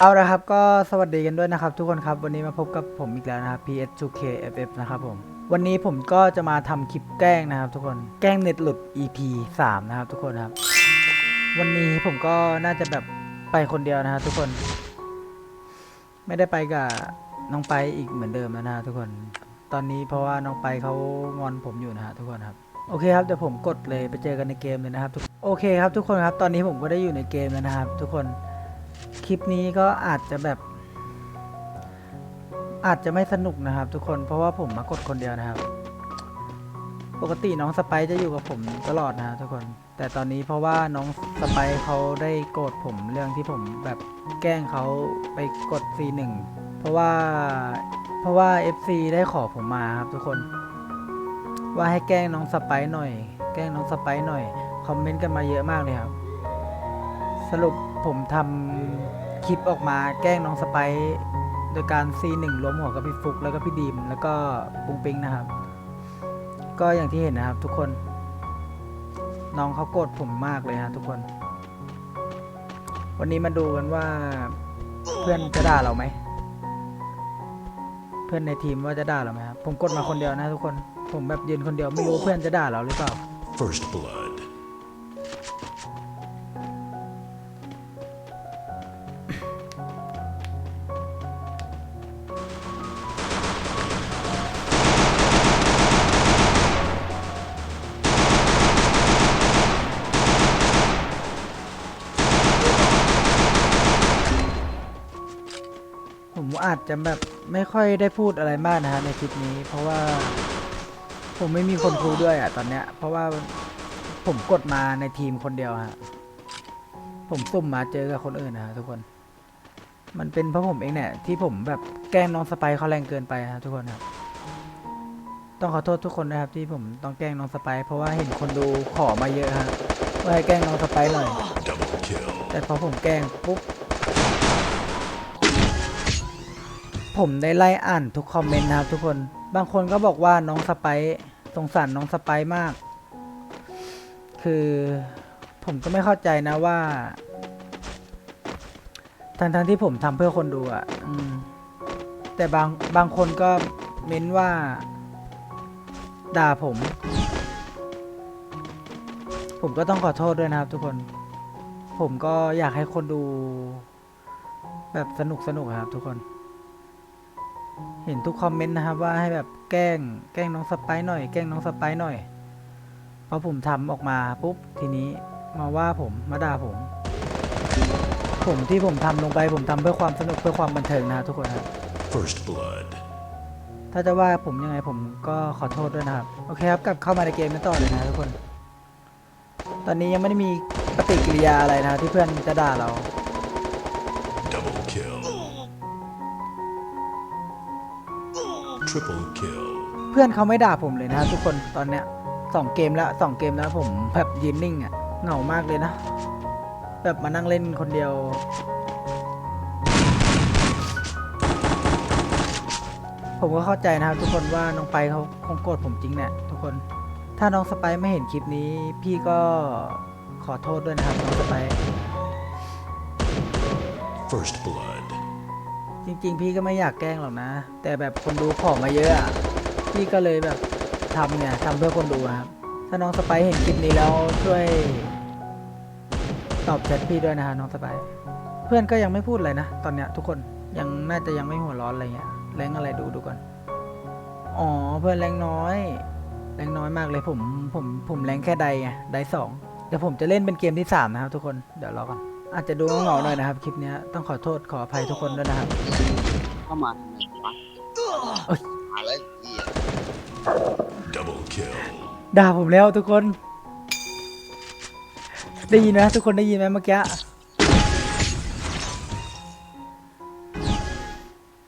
เอาละครับก็สวัสดีกันด้วยนะครับ ทุกคนครับวันนี้มาพบกับผมอีกแล้วนะครับ PS2KFF นะครับผมวันนี้ผมก็จะมาทำคลิปแกล้งนะครับ ทุกคนแกล้งเน็ตหลุด EP 3 นะครับ ทุกคนครับ วันนี้ผมก็น่าจะแบบไปคนเดียวนะครับทุกคน ไม่ได้ไปกับน้องไปอีกเหมือนเดิมแล้วนะทุกคน ตอนนี้เพราะว่าน้องไปเขางอนผมอยู่นะฮะทุกคนครับโอเคครับเดี๋ยวผมกดเลยไปเจอกันในเกมเลยนะครับทุกโอเคครับทุกคนครับ ตอนนี้ผมก็ได้อยู่ในเกมแล้วนะครับ ทุกคน คลิปนี้ก็อาจจะแบบ อาจจะไม่สนุกนะครับ ทุกคนเพราะว่าผมมากดคนเดียวนะครับ ปกติน้องสไปจะอยู่กับผมตลอดนะทุกคน แต่ตอนนี้เพราะว่าน้องสไปเขาได้โกรธผมเรื่องที่ผมแบบแกล้งเขาไปกด C1 เพราะว่าเพราะว่า FC ได้ขอผมมาครับทุกคน ว่าให้แกล้งน้องสไปหน่อย แกล้งน้องสไปหน่อยคอมเมนต์กันมาเยอะมากเลยครับ สรุป ผมทำคลิปออกมาแกล้งน้องสไปซ์โดยการ C1 ล้มหัวกับพี่ฟุกแล้วก็พี่ดีมแล้วก็ปุงปิงนะครับ ก็อย่างที่เห็นนะครับทุกคน น้องเขาโกรธผมมากเลยฮะทุกคน วันนี้มาดูกันว่าเพื่อนจะด่าเราไหม เพื่อนในทีมว่าจะด่าเราไหมครับผมกดมาคนเดียวนะทุกคน ผมแบบยืนคนเดียวไม่รู้เพื่อนจะด่าเราหรือเปล่า First blood. อาจจะแบบไม่ค่อยได้พูดอะไรมากนะฮะในคลิปนี้ เพราะว่าผมไม่มีคนคุยด้วยอะตอนเนี้ย เพราะว่าผมกดมาในทีมคนเดียวฮะผมสุ่มมาเจอกับคนอื่นนะฮะทุกคน มันเป็นเพราะผมเองเนี่ยที่ผมแบบแกล้งน้องสไปเขาแรงเกินไปนะทุกคนครับต้องขอโทษทุกคนนะครับ ที่ผมต้องแกล้งน้องสไปเพราะว่าเห็นคนดูขอมาเยอะฮะว่าให้แกล้งน้องสไปหน่อยแต่พอผมแกล้งปุ๊บ ผมได้ไล่อ่านทุกคอมเมนต์นะครับทุกคน บางคนก็บอกว่าน้องสไปซ์สงสารน้องสไปซ์มาก คือผมก็ไม่เข้าใจนะว่าทั้งทั้งๆที่ผมทำเพื่อคนดูอะ่ะอืมแต่บางบางคนก็เม้นว่า ด่าผม ผมก็ต้องขอโทษด้วยนะครับทุกคน ผมก็อยากให้คนดู แบบสนุกสนุกครับทุกคน เห็นทุกคอมเมนต์นะครับว่าให้แบบแกล้ง แกล้งน้องสไปซ์หน่อย แกล้งน้องสไปซ์หน่อยพอผมทำออกมาปุ๊บทีนี้มาว่าผมมาด่าผม ผมที่ผมทำลงไปผมทำเพื่อความสนุกเพื่อความบันเทิงนะครับทุกคนครับ First blood. ถ้าจะว่าผมยังไงผมก็ขอโทษด้วยนะครับ โอเคครับกลับเข้ามาในเกมกันต่อเลยนะทุกคน ตอนนี้ยังไม่ได้มีปฏิกิริยาอะไรนะครับที่เพื่อนจะด่าเรา Triple kill. เพื่อนเขาไม่ด่าผมเลยนะครับทุกคนตอนเนี้ยสองเกมแล้วสองเกมแล้วผมแบบยืนนิ่งอะ่ะเหงามากเลยนะ แบบมานั่งเล่นคนเดียว ผมก็เข้าใจนะครับทุกคนว่าน้องไปเขาคงโกรธผมจริงเนี่ยทุกคน ถ้าน้องสไปซ์ไม่เห็นคลิปนี้ พี่ก็ขอโทษด้วยนะครับน้องสไปซ์ First blood. จริง ๆ พี่ก็ไม่อยากแกล้งหรอกนะ แต่แบบคนดูขอมาเยอะอะพี่ก็เลยแบบทำเนี่ยทำเพื่อคนดูครับ ถ้าน้องสไปซ์เห็นคลิปนี้แล้วช่วย ตอบแชทพี่ด้วยนะฮะน้องสไปซ์เพื่อนก็ยังไม่พูดอะไรนะ ตอนเนี้ยทุกคนยังน่าจะยังไม่หัวร้อนอะไรเงี้ยแรงอะไรดูดูก่อนอ๋อเพื่อนแรงน้อย แรงน้อยมากเลยผมผมผมแรงแค่ใดไงใดสองเดี๋ยวผมจะเล่นเป็นเกมที่สามนะครับทุกคนเดี๋ยวรอก่อน อาจจะดูเหงาๆหน่อยนะครับคลิปเนี้ยต้องขอโทษขออภัยทุกคนด้วยนะครับ เข้ามาทำไมวะเอ้ยอะไรเหี้ย Double kill. ด่าผมแล้วทุกคน ได้ยินไหมทุกคนได้ยินไหมเมื่อกี้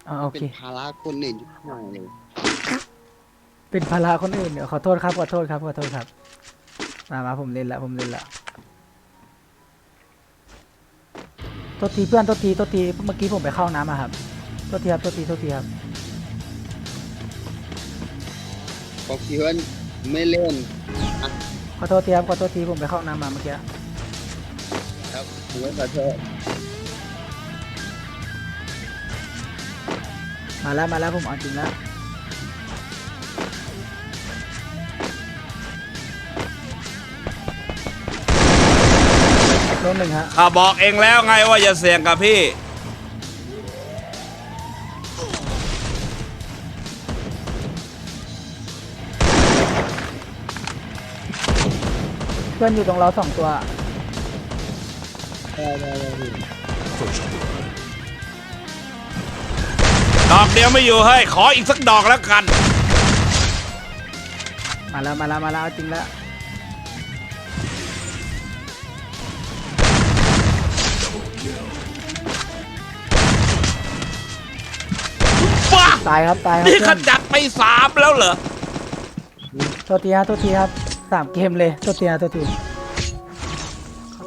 อ่าโอเป็เคนภาระคนอื่นอยู่ข้างในเลยเป็นภาระคนอื่นเดี๋ยวขอโทษครับขอโทษครับขอโทษครับมามาผมเล่นละผมเล่นละ ตัวทีเพื่อนตัวทีตัวทีเมื่อกี้ผมไปเข้าน้ำอะครับตัวทีครับตัวทีตัวทีครับบอกเพื่อนไม่เล่นขอโทษทีครับขอโทษทีผมไปเข้าน้ำมาเมื่อกี้ครับเมขอโทษมาแล้วมาแล้วผมออาจริงแล้ว โดนหนึ่งฮะข้าบอกเองแล้วไงว่าอย่าเสี่ยงกับพี่ เพื่อนอยู่ตรงเราสองตัวได้ได้ได้พี่ First blood. ดอกเดียวไม่อยู่เฮ้ยขออีกสักดอกแล้วกัน มาแล้วมาแล้วมาแล้วเอาจริงแล้ว ตายครับตายครับนี่เพื่ขอนจัดไปสามแล้วเหรอ โทษทีฮะโทษทีครับสามเกมเลยโทษทีฮะโทษที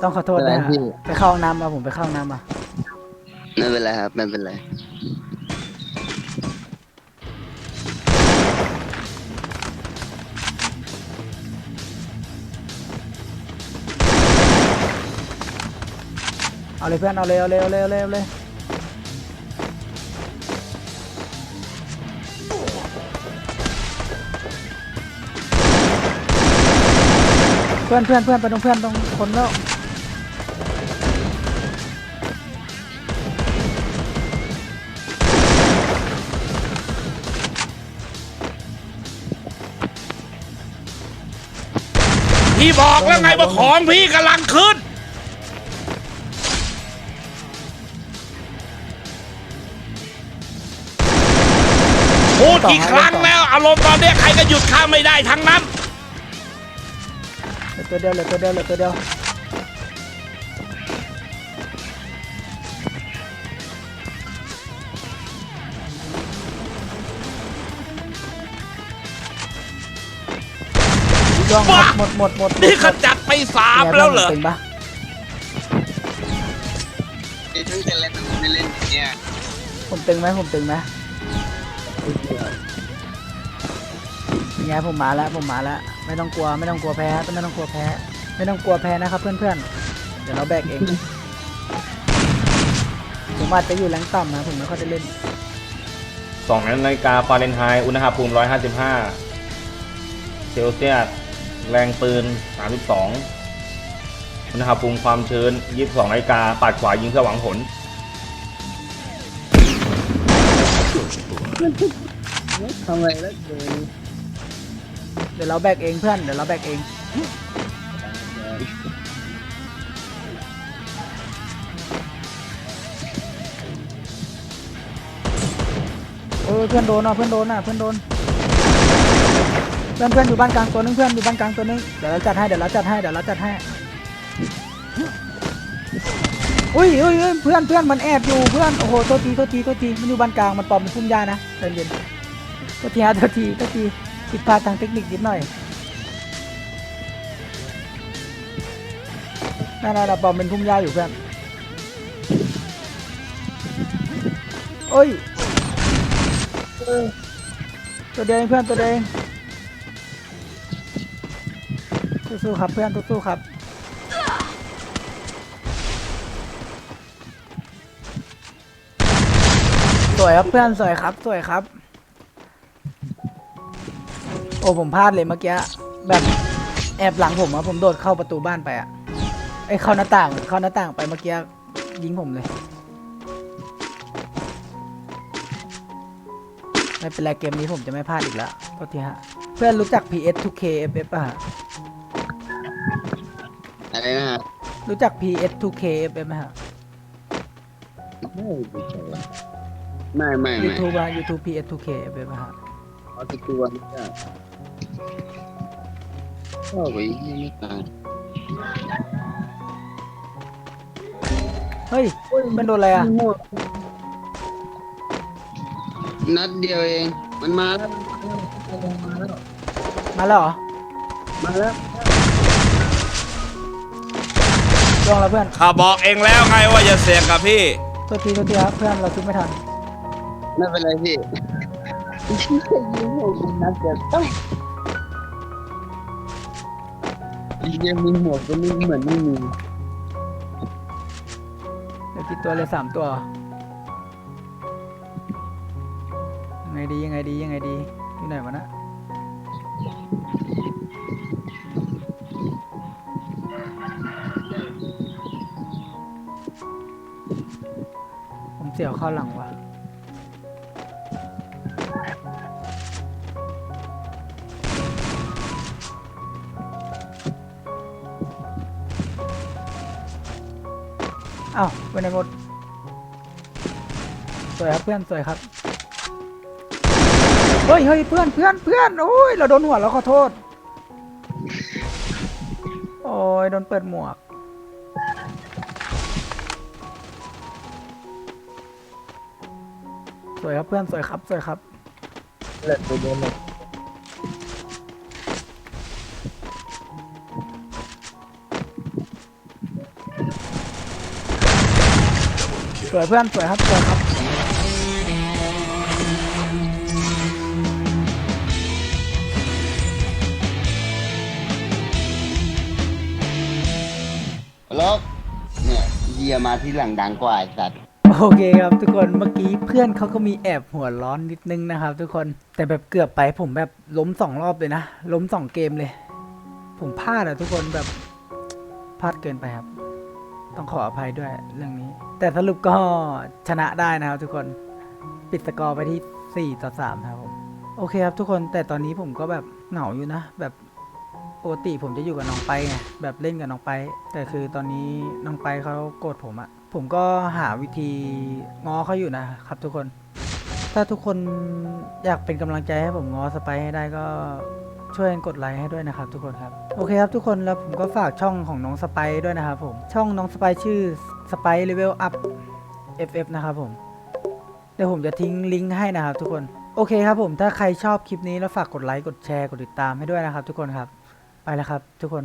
ต้องขอโทษนะฮะไปเข้าห้องน้ำมาผมไปเข้าห้องน้ำมาไม่เป็นไรครับไม่เป็นไรเอาเลยเพื่อนเอาเลยเอาเลยเอาเลยเอาเลยเอาเลย พื่อนเพื่อนเพื่อนไปตรงเพื่อนตรงคนแล้วพี่บอกแล้วไงว่าของพี่กำลังขึ้น พูดกี่ครั้งแล้ว อารมณ์ตอนเนี้ใครก็หยุดข้าไม่ได้ทั้งนั้น ตัวเดียวเหลือตัวเดียวเหลือตัวเดียวย่องหมบ้าดหมดหมดหมดหมดนี่ขจัดไปสามแล้วเหรอเป็นปะนี่ทั้งจะเล่นทั้งไม่เล่นอย่างเนี่ยผมตึงไหมผมตึงไหม ไงผมมาแล้วผมมาแล้วไม่ต้องกลัวไม่ต้องกลัวแพ้ไม่ต้องกลัวแพ้ ไม่ต้องกลัวแพ้นะครับเพื่อนๆเดี๋ยวเราแบกเอง ผมอาจจะอยู่แรงต่ำนะผมไม่ค่อยได้เล่นสองนาฬิกาฟาเรนไฮต์อุณหภูมิ 155เซลเซียสแรงปืน 32อุณหภูมิความชื้น 22นาฬิกาปัดขวายิงเพื่อหวังผล First blood. ทำไมแล้วเกิน เดี๋ยวเราแบกเองเพื่อนเดี๋ยวเราแบกเอง เออเพื่อนโดนอะเพื่อนโดนอะเพื่อนโดน เพื่อนเพื่อนอยู่บ้านกลางตัวนึงเพื่อนอยู่บ้านกลางตัวนึงเดี๋ยวเราจัดให้เดี๋ยวเราจัดให้เดี๋ยวเราจัดให้อุ้ยอุ้ยอุ้ยเพื่อนเพื่อนมันแอบอยู่เพื่อนโอ้โหโทษทีโทษทีโทษทีมันอยู่บ้านกลางมันปลอมเป็นพุ่มยานะใจเย็นโทษทีฮะโทษทีโทษที ผิดพลาดทางเทคนิคนิดหน่อยนั่นน่ะปลอมเป็นพุ่มยาอยู่เพื่อนโอ้ยตัวเดงเพื่อนตัวเดงสู้ๆครับเพื่อนสู้ๆครับสวยครับเพื่อนสวยครับสวยครับ อ้ผมพลาดเลยเมื่อกี้แบบแอบหลังผมอะผมโดดเข้าประตูบ้านไปอะไอยเข้าหน้าต่างเข้าหน้าต่างไปเมื่อกี้ยิงผมเลย ไม่เป็นไรเกมนี้ผมจะไม่พลาดอีกแล้วโทษทีฮะ เพื่อนรู้จัก PS 2K FF ป่ะฮะอะไรนะฮะรู้จัก PS 2K FF ไหมฮะ ไม่รู้จักไม่ไม่ไม่ YouTube อะ YouTube PS 2K FF ป่ะฮะ เอาตะกวนจ้ะเข้าไปยี่ไม่ตายเฮ้ย มันโดนอะไรอะนัดเดียวเอง มันมาแล้ว มาแล้วเหรอมาแล้วลงแล้วเพื่อนข้าบอกเองแล้วไงว่าอย่าเสี่ยงกับพี่โทษทีโทษทีครับเพื่อนเราคิดไม่ทัน ไม่เป็นไรพี่ ยิงผมนัดเดียวต้องยังมีหมวกก็ไม่เหมือนไม่มีเดี๋ยวกี่ตัวเลยสามตัวยังไงดียังไงดียังไงดีอยู่ไหนวะนะผมเสียวเข้าหลังว่ะ ไปไหนหมด สวยครับเพื่อนสวยครับ เฮ้ยเฮ้ยเพื่อนเพื่อนเพื่อนโอ้ยเราโดนหัวเราขอโทษ โอ้ยโดนเปิดหมวก สวยครับเพื่อนสวยครับสวยครับ เลิศไปเดินเลย สวยเพื่อนสวยครับสวยครับแล้วเนี่ยเยียมาที่หลังดังกว่าไอ้สัตว์โอเคครับทุกคนเมื่อกี้เพื่อนเขาก็มีแอบหัวร้อนนิดนึงนะครับ ทุกคนแต่แบบเกือบไปผมแบบล้มสองรอบเลยนะล้มสองเกมเลย ผมพลาดอะทุกคนแบบพลาดเกินไปครับ ต้องขออภัยด้วยเรื่องนี้ แต่สรุปก็ชนะได้นะครับทุกคนปิดสกอร์ไปที่ 4 ต่อ 3 นะครับผมโอเคครับทุกคนแต่ตอนนี้ผมก็แบบเหงาอยู่นะ แบบปกติผมจะอยู่กับน้องไปไงแบบเล่นกับน้องไป แต่คือตอนนี้น้องไปเขาโกรธผมอะผมก็หาวิธีง้อเขาอยู่นะครับทุกคน ถ้าทุกคนอยากเป็นกำลังใจให้ผมง้อสไปให้ได้ก็ช่วยกันกดไลค์ให้ด้วยนะครับทุกคนครับ โอเคครับทุกคนแล้วผมก็ฝากช่องของน้องสไปด้วยนะครับผม ช่องน้องสไปชื่อสไปเลเวลอัพ FF นะครับผม เดี๋ยวผมจะทิ้งลิงก์ให้นะครับทุกคน โอเคครับผมถ้าใครชอบคลิปนี้แล้วฝากกดไลค์กดแชร์กดติดตามให้ด้วยนะครับทุกคนครับ ไปแล้วครับทุกคน